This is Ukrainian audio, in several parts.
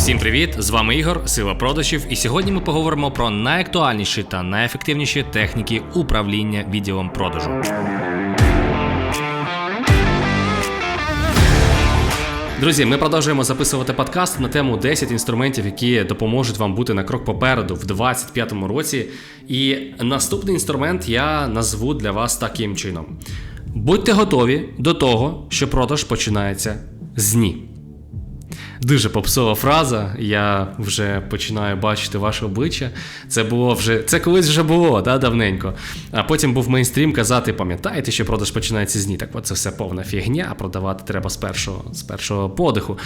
Всім привіт! З вами Ігор, Сила продажів, і сьогодні ми поговоримо про найактуальніші та найефективніші техніки управління відділом продажу. Друзі, ми продовжуємо записувати подкаст на тему 10 інструментів, які допоможуть вам бути на крок попереду в 2025 році. І наступний інструмент я назву для вас таким чином: будьте готові до того, що продаж починається з ні. Дуже попсова фраза. Я вже починаю бачити ваше обличчя. Це було вже це колись вже було, да, давненько. А потім був мейнстрім казати: пам'ятаєте, що продаж починається з ні. Так от це все повна фігня, а продавати треба з першого з першого подиху.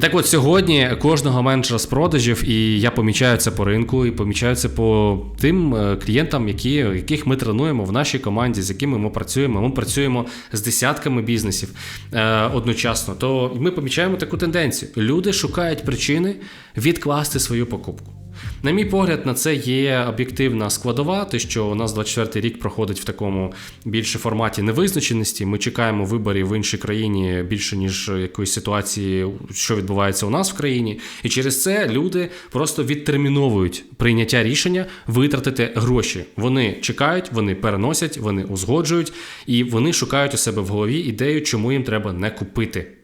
Так от сьогодні кожного менеджера з продажів, і я помічаю це по ринку, і помічаю це по тим е, клієнтам, які, яких ми тренуємо в нашій команді, з якими ми працюємо. Ми працюємо з десятками бізнесів е, одночасно. То ми помічаємо таку тенденцію люди шукають причини відкласти свою покупку. На мій погляд, на це є об'єктивна складова, те, що у нас 24 рік проходить в такому більше форматі невизначеності. Ми чекаємо виборів в іншій країні більше ніж якоїсь ситуації, що відбувається у нас в країні, і через це люди просто відтерміновують прийняття рішення витратити гроші. Вони чекають, вони переносять, вони узгоджують і вони шукають у себе в голові ідею, чому їм треба не купити.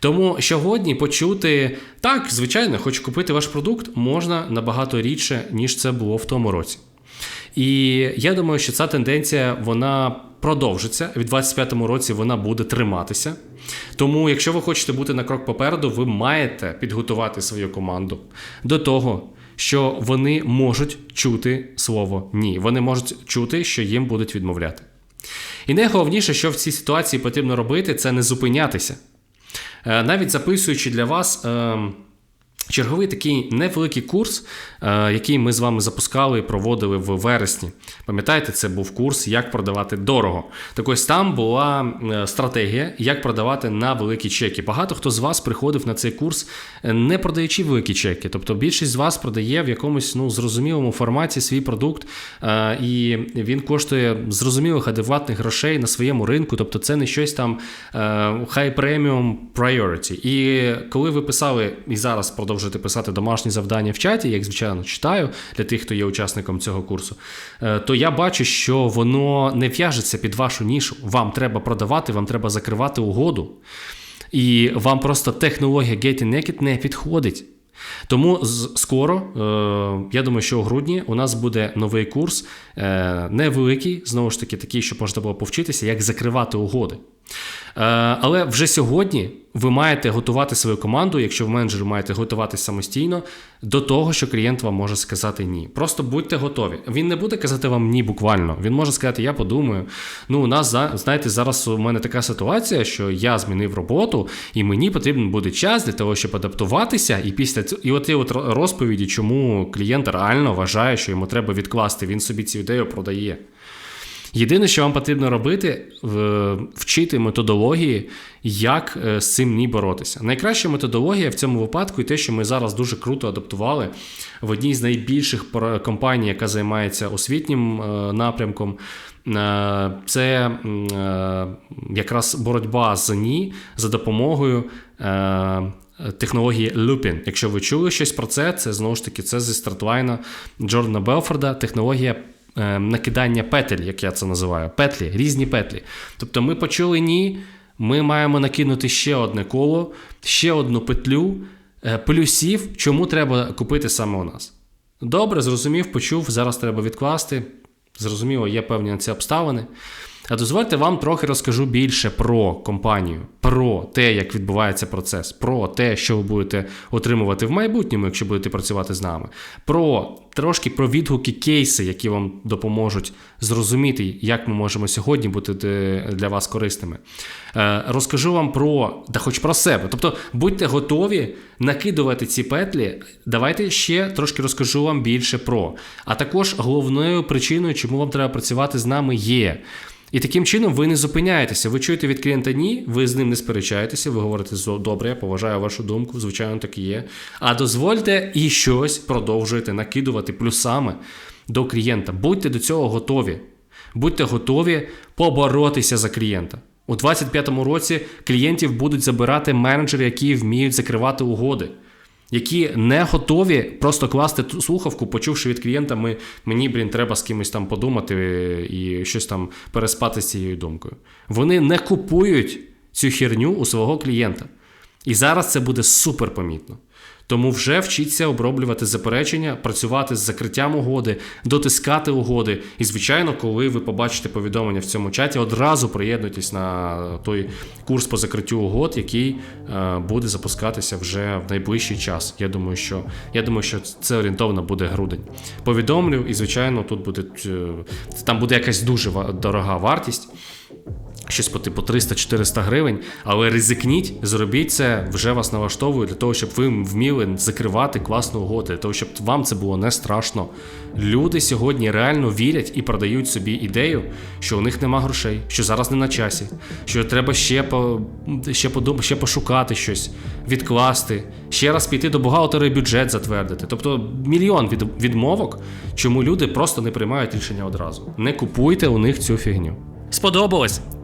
Тому сьогодні почути так, звичайно, хочу купити ваш продукт можна набагато рідше, ніж це було в тому році. І я думаю, що ця тенденція вона продовжиться. В 25-му році вона буде триматися. Тому, якщо ви хочете бути на крок попереду, ви маєте підготувати свою команду до того. Що вони можуть чути слово ні, вони можуть чути, що їм будуть відмовляти. І найголовніше, що в цій ситуації потрібно робити, це не зупинятися. Е, навіть записуючи для вас. Черговий такий невеликий курс, е, який ми з вами запускали і проводили в вересні. Пам'ятаєте, це був курс, як продавати дорого. Так ось там була е, стратегія, як продавати на великі чеки. Багато хто з вас приходив на цей курс, не продаючи великі чеки. Тобто більшість з вас продає в якомусь ну, зрозумілому форматі свій продукт, і він коштує зрозумілих адекватних грошей на своєму ринку. Тобто це не щось там high premium priority. І коли ви писали і зараз продовжуєте продовжуєте писати домашні завдання в чаті, як звичайно читаю для тих, хто є учасником цього курсу, е, то я бачу, що воно не в'яжеться під вашу нішу. Вам треба продавати, вам треба закривати угоду. І вам просто технологія Getting Naked не підходить. Тому скоро, е, я думаю, що у грудні у нас буде новий курс, е, невеликий, знову ж таки, такий, щоб можна було повчитися, як закривати угоди. Е, але вже сьогодні ви маєте готувати свою команду, якщо ви менеджер маєте готуватися самостійно до того, що клієнт вам може сказати ні. Просто будьте готові. Він не буде казати вам ні буквально. Він може сказати, я подумаю. Ну, у нас знаєте, зараз у мене така ситуація, що я змінив роботу, і мені потрібен буде час для того, щоб адаптуватися. І після цього, і от от розповіді, чому клієнт реально вважає, що йому треба відкласти. Він собі цю ідею продає. Єдине, що вам потрібно робити, вчити методології, як е, з цим ні боротися. Найкраща методологія в цьому випадку і те, що ми зараз дуже круто адаптували в одній з найбільших компаній, яка займається освітнім е, напрямком. Е, це якраз боротьба з ні за допомогою. Технології Lupin. Якщо ви чули щось про це, це знову ж таки це зі стратлайна Джордана Белфорда, технологія накидання петель, як я це називаю, петлі, різні петлі. Тобто ми почули ні, ми маємо накинути ще одне коло, ще одну петлю е, плюсів, чому треба купити саме у нас. Добре, зрозумів, почув, зараз треба відкласти. Зрозуміло, є певні на ці обставини. А дозвольте вам трохи розкажу більше про компанію, про те, як відбувається процес, про те, що ви будете отримувати в майбутньому, якщо будете працювати з нами, про трошки про відгуки кейси, які вам допоможуть зрозуміти, як ми можемо сьогодні бути для вас корисними. Е, розкажу вам про, да хоч про себе. Тобто будьте готові накидувати ці петлі. Давайте ще трошки розкажу вам більше про. А також головною причиною, чому вам треба працювати з нами, є. І таким чином ви не зупиняєтеся. Ви чуєте від клієнта ні, ви з ним не сперечаєтеся, ви говорите добре, я поважаю вашу думку, звичайно, так і є. А дозвольте і щось продовжуєте накидувати плюсами до клієнта. Будьте до цього готові. Будьте готові поборотися за клієнта. У 2025 році клієнтів будуть забирати менеджери, які вміють закривати угоди. Які не готові просто класти слухавку, почувши від клієнта, ми, мені, блін, треба з кимось там подумати і щось там переспати з цією думкою. Вони не купують цю херню у свого клієнта. І зараз це буде супер помітно. Тому вже вчіться оброблювати заперечення, працювати з закриттям угоди, дотискати угоди. І, звичайно, коли ви побачите повідомлення в цьому чаті, одразу приєднуйтесь на той курс по закриттю угод, який е, буде запускатися вже в найближчий час. Я думаю, що я думаю, що це орієнтовно буде грудень. Повідомлю, і звичайно, тут буде е, там буде якась дуже дорога вартість щось по типу 300-400 гривень, але ризикніть, зробіть це, вже вас налаштовує для того, щоб ви вміли закривати класну угоду, для того, щоб вам це було не страшно. Люди сьогодні реально вірять і продають собі ідею, що у них нема грошей, що зараз не на часі, що треба ще по ще подум, ще пошукати щось, відкласти, ще раз піти до бухгалтера і бюджет затвердити. Тобто мільйон від, відмовок, чому люди просто не приймають рішення одразу. Не купуйте у них цю фігню. Сподобалось?